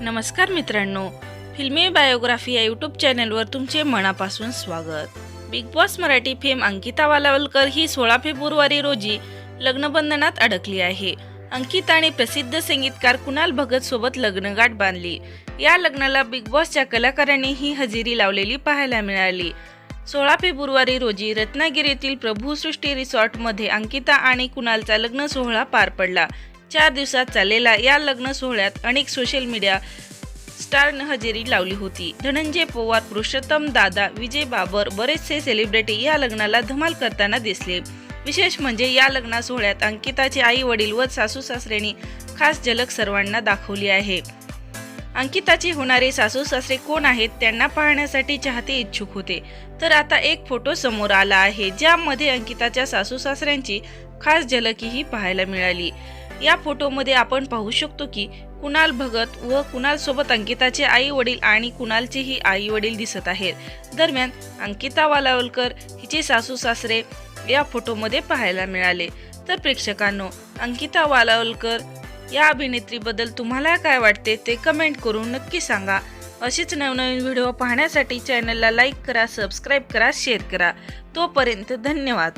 नमस्कार मित्रांनो फिल्मी बायोग्राफी या यूट्यूब चॅनलवर तुमचे मनापासून स्वागत. Bigg Boss Marathi fame Ankita Walawalkar ही सोळा फेब्रुवारी रोजी लग्नबंधनात अडकली आहे. अंकिता आणि प्रसिद्ध संगीतकार कुणाल भगत सोबत लग्नगाठ बांधली. या लग्नाला बिग बॉसच्या कलाकारांनी ही हजेरी लावलेली पाहायला मिळाली. सोळा फेब्रुवारी रोजी रत्नागिरीतील प्रभूसृष्टी रिसॉर्टमध्ये अंकिता आणि कुणालचा लग्न सोहळा पार पडला. चार दिवसात चाललेला या लग्न सोहळ्यात अनेक सोशल मीडिया स्टारनं हजेरी लावली होती. धनंजय पवार पुरुषोत्तम दादा विजय बाबर बरेचसे सेलिब्रिटी या लग्नाला धमाल करताना दिसले. विशेष म्हणजे या लग्ना सोहळ्यात अंकिताचे आई वडील व सासू सासऱ्यांनी खास झलक सर्वांना दाखवली आहे. अंकिताचे होणारे सासू सासरे कोण आहेत त्यांना पाहण्यासाठी चाहते इच्छुक होते. तर आता एक फोटो समोर आला आहे ज्यामध्ये अंकिताच्या सासू सासऱ्यांची खास झलकीही पाहायला मिळाली. या फोटोमध्ये आपण पाहू शकतो की कुणाल भगत व कुणाल सोबत अंकिताचे आई वडील आणि कुणालचेही आई वडील दिसत आहेत. दरम्यान अंकिता वालावलकर हिचे सासू सासरे या फोटोमध्ये पाहायला मिळाले. तर प्रेक्षकांनो अंकिता वालावलकर या अभिनेत्रीबद्दल तुम्हाला काय वाटते ते कमेंट करून नक्की सांगा. असेच नवनवीन व्हिडिओ पाहण्यासाठी चॅनलला लाईक करा सबस्क्राईब करा शेअर करा. तोपर्यंत धन्यवाद.